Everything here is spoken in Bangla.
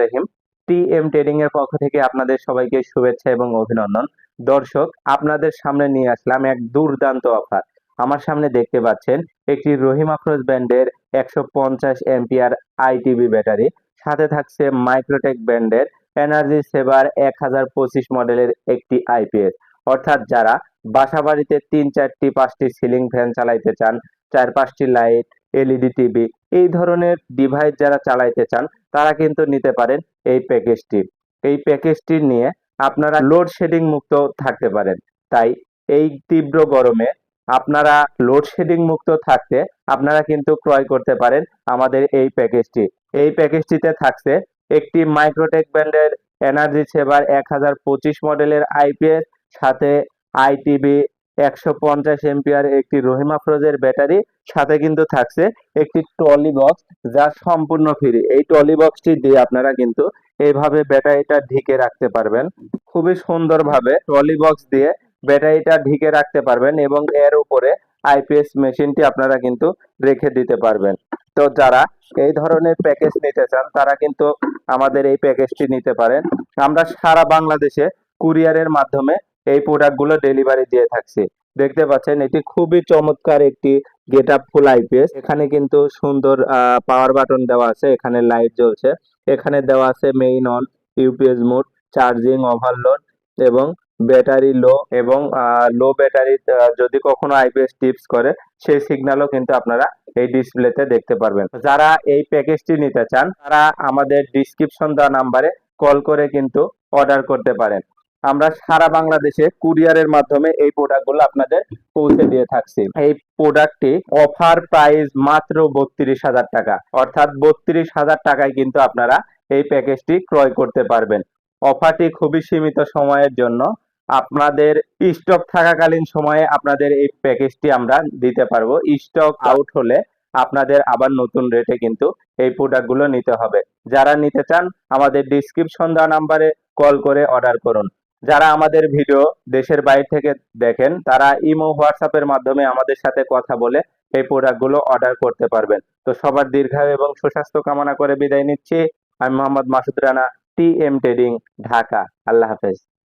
রহিম। টি এম ট্রেডিং এর পক্ষ থেকে আপনাদের সবাইকে শুভেচ্ছা এবং অভিনন্দন। দর্শক, আপনাদের সামনে নিয়ে আসলাম এক দুর্দান্ত অফার। আমার সামনে দেখতে পাচ্ছেন একটি ব্র্যান্ডের একশো পঞ্চাশ ব্যাটারি। সাথে থাকছে মাইক্রোটেক ব্র্যান্ডের এনার্জি সেভার এক হাজার পঁচিশ মডেলের একটি আইপিএস অর্থাৎ যারা বাসা বাড়িতে তিন চারটি, পাঁচটি সিলিং ফ্যান চালাইতে চান চার পাঁচটি লাইট এলইডি টিভি এই ধরনের ডিভাইস যারা চালাইতে চান তারা কিন্তু নিতে পারেন এই প্যাকেজটি এই প্যাকেজটি নিয়ে আপনারা লোডশেডিং মুক্ত থাকতে পারেন। তাই এই তীব্র গরমে আপনারা লোডশেডিং মুক্ত থাকতে আপনারা কিন্তু ক্রয় করতে পারেন আমাদের এই প্যাকেজটি এই প্যাকেজটিতে থাকছে একটি মাইক্রোটেক ব্র্যান্ডের এনার্জি সেভার এক হাজার পঁচিশ মডেলের আইপিএস সাথে আইটিবি একশো পঞ্চাশ এমপিআর একটি রহিমা ফ্রোজের ব্যাটারি, সাথে কিন্তু থাকছে একটি ট্রলি বক্স যা সম্পূর্ণ ফ্রি এই ট্রলি বক্সটি দিয়ে আপনারা কিন্তু এইভাবে ব্যাটারিটা ঢেকে রাখতে পারবেন। খুবই সুন্দরভাবে ট্রলি বক্স দিয়ে ব্যাটারিটা ঢেকে রাখতে পারবেন এবং এর উপরে আইপিএস মেশিনটি আপনারা কিন্তু রেখে দিতে পারবেন। তো যারা এই ধরনের প্যাকেজ নিতে চান, তারা কিন্তু আমাদের এই প্যাকেজটি নিতে পারেন। আমরা সারা বাংলাদেশে কুরিয়ারের মাধ্যমে এই প্রোডাক্টগুলো ডেলিভারি দিয়ে থাকছি। দেখতে পাচ্ছেন, এটি খুবই চমৎকার একটি গেট আপ ফুল আইপিএস এখানে কিন্তু সুন্দর পাওয়ার বাটন দেওয়া আছে, এখানে লাইট জ্বলছে। এখানে দেওয়া আছে main on UPS mode charging overload এবং ব্যাটারি লো এবং লো ব্যাটারি যদি কখনো আইপিএস টিপস করে, সেই সিগন্যালও কিন্তু আপনারা এই ডিসপ্লেতে দেখতে পারবেন। যারা এই প্যাকেজটি নিতে চান, তারা আমাদের ডিসক্রিপশন দেওয়া নাম্বারে কল করে কিন্তু অর্ডার করতে পারেন। আমরা সারা বাংলাদেশে কুরিয়ারের মাধ্যমে এই প্রোডাক্টগুলো আপনাদের পৌঁছে দিয়ে থাকছি। এই প্রোডাক্টটি অফার প্রাইস মাত্র বত্রিশ হাজার টাকা। অর্থাৎ বত্রিশ হাজার টাকায় কিন্তু আপনারা এই প্যাকেজটি ক্রয় করতে পারবেন। অফারটি খুবই সীমিত সময়ের জন্য। আপনাদের স্টক থাকাকালীন সময়ে আপনাদের এই প্যাকেজটি আমরা দিতে পারব। স্টক আউট হলে আপনাদের আবার নতুন রেটে কিন্তু এই প্রোডাক্টগুলো নিতে হবে। যারা নিতে চান, আমাদের ডিসক্রিপশন দেওয়া নাম্বারে কল করে অর্ডার করুন। যারা আমাদের ভিডিও দেশের বাইরে থেকে দেখেন, তারা ইমো হোয়াটসঅ্যাপের মাধ্যমে আমাদের সাথে কথা বলে এই প্রোডাক্টগুলো অর্ডার করতে পারবেন। তো সবার দীর্ঘায়ু এবং সুস্বাস্থ্য কামনা করে বিদায় নিচ্ছি। আমি Mohammad Masud Rana T M trading Dhaka আল্লাহ হাফেজ।